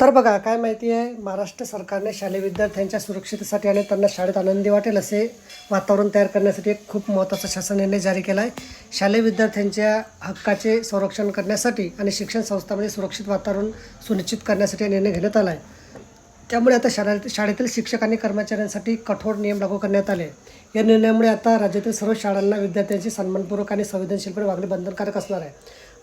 तर बघा काय माहिती आहे? महाराष्ट्र सरकारने शालेय विद्यार्थ्यांच्या सुरक्षितेसाठी आणि त्यांना शाळेत आनंदी वाटेल असे वातावरण तयार करण्यासाठी एक खूप महत्त्वाचा शासन निर्णय जारी केला आहे शालेय विद्यार्थ्यांच्या हक्काचे संरक्षण करण्यासाठी आणि शिक्षण संस्थांमध्ये सुरक्षित वातावरण सुनिश्चित करण्यासाठी निर्णय घेण्यात आला आहे त्यामुळे आता शाळा शाळेतील शिक्षक आणि कर्मचाऱ्यांसाठी कठोर नियम लागू करण्यात आले. या निर्णयामुळे आता राज्यातील सर्व शाळांना विद्यार्थ्यांची सन्मानपूर्वक आणि संवेदनशीलपणे वागणे बंधनकारक असणार आहे.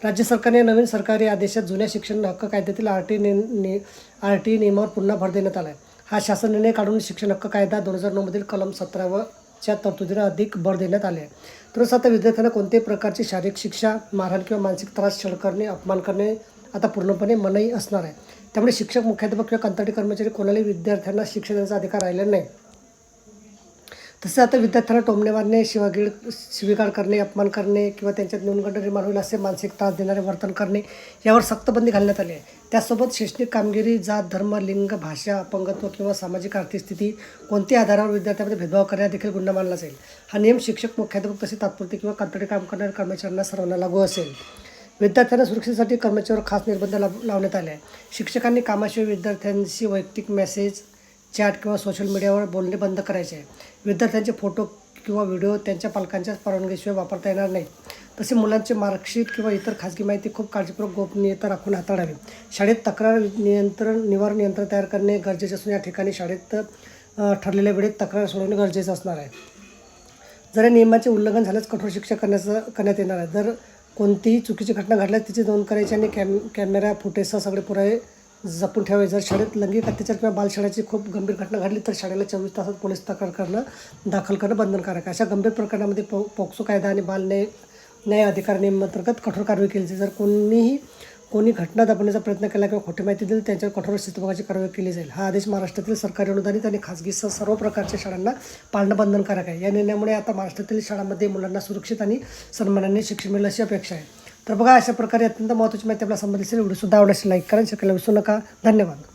राज्य सरकारने नवीन सरकारी आदेशात जुन्या शिक्षण हक्क कायद्यातील आर टी ने आर टी नियमावर पुन्हा भर देण्यात आला आहे हा शासन निर्णय काढून शिक्षण हक्क कायदा दोन हजार नऊमधील कलम सतरावच्या तरतुदीला अधिक भर देण्यात आले आहे तसंच आता विद्यार्थ्यांना कोणत्याही प्रकारची शारीरिक शिक्षा मारहाण किंवा मानसिक त्रास छळ करणे अपमान करणे आता पूर्णपणे मनाई असणार आहे. त्यामुळे शिक्षक मुख्याध्यापक किंवा कंत्राटी कर्मचारी कोणालाही विद्यार्थ्यांना शिक्षण देण्याचा अधिकार राहिला नाही. तसे आता विद्यार्थ्यांना टोमणे मारणे शिवागिळ शिवीगाळ करणे अपमान करणे किंवा त्यांच्यात न्यूनगंड निर्माण होईल असे मानसिक त्रास देणारे वर्तन करणे यावर सक्त बंदी घालण्यात आली आहे. त्यासोबत शैक्षणिक कामगिरी जात धर्म लिंग भाषा अपंगत्व किंवा सामाजिक आर्थिक स्थिती कोणत्याही आधारावर विद्यार्थ्यांमध्ये भेदभाव करण्यात देखील गुन्हा मानला जाईल हा नियम शिक्षक मुख्याध्यापक तसे तात्पुरते किंवा कंत्राटी काम करणाऱ्या कर्मचाऱ्यांना सर्वांना लागू असेल. विद्यार्थ्यांना सुरक्षेसाठी कर्मचाऱ्यावर खास निर्बंध लाव लावण्यात आले आहे शिक्षकांनी कामाशिवाय विद्यार्थ्यांशी वैयक्तिक मेसेज चॅट किंवा सोशल मीडियावर बोलणे बंद करायचे आहे. विद्यार्थ्यांचे फोटो किंवा व्हिडिओ त्यांच्या पालकांच्या परवानगीशिवाय वापरता येणार नाही तसे मुलांचे मार्कशीट किंवा इतर खाजगी माहिती खूप काळजीपूर्वक गोपनीयता राखून हाताळावी. शाळेत तक्रार नियंत्रण निवारण यंत्र तयार करणे गरजेचे असून या ठिकाणी शाळेत ठरलेल्या वेळेत तक्रार सोडवणे गरजेचं असणार आहे. जर या नियमाचे उल्लंघन झाल्यास कठोर शिक्षा करण्याचं करण्यात येणार आहे. जर कोणतीही चुकीची घटना घडल्यास तिची नोंद करायची आणि कॅम कॅमेरा फुटेजसह सगळे पुरावे जपून ठेवावे जर शाळेत लैंगिक अत्याचार किंवा बालशाळेची खूप गंभीर घटना घडली तर शाळेला चोवीस तासात पोलीस तक्रार करणं दाखल करणं बंधनकारक आहे. अशा गंभीर प्रकरणामध्ये पो पोक्सो कायदा आणि बाल न्याय न्याय अधिकार नियमांतर्गत कठोर कारवाई केली जाईल. जर कोणीही कोणी घटना दाबवण्याचा प्रयत्न केला किंवा खोटी माहिती दिली त्यांच्यावर कठोर शिस्तभागाची कारवाई केली जाईल. हा आदेश महाराष्ट्रातील सरकारी अनुदानित आणि खासगी सर्व प्रकारच्या शाळांना पाळणं बंधनकारक आहे. या निर्णयामुळे आता महाराष्ट्रातील शाळांमध्ये मुलांना सुरक्षित आणि सन्मानाने शिक्षण मिळेल अशी अपेक्षा आहे. तर बघा अशा प्रकारे अत्यंत महत्त्वाची माहिती आपल्या संबंधित व्हिडिओ सुद्धा आवडल्यास लाईक करा शेअर विसरू नका. धन्यवाद.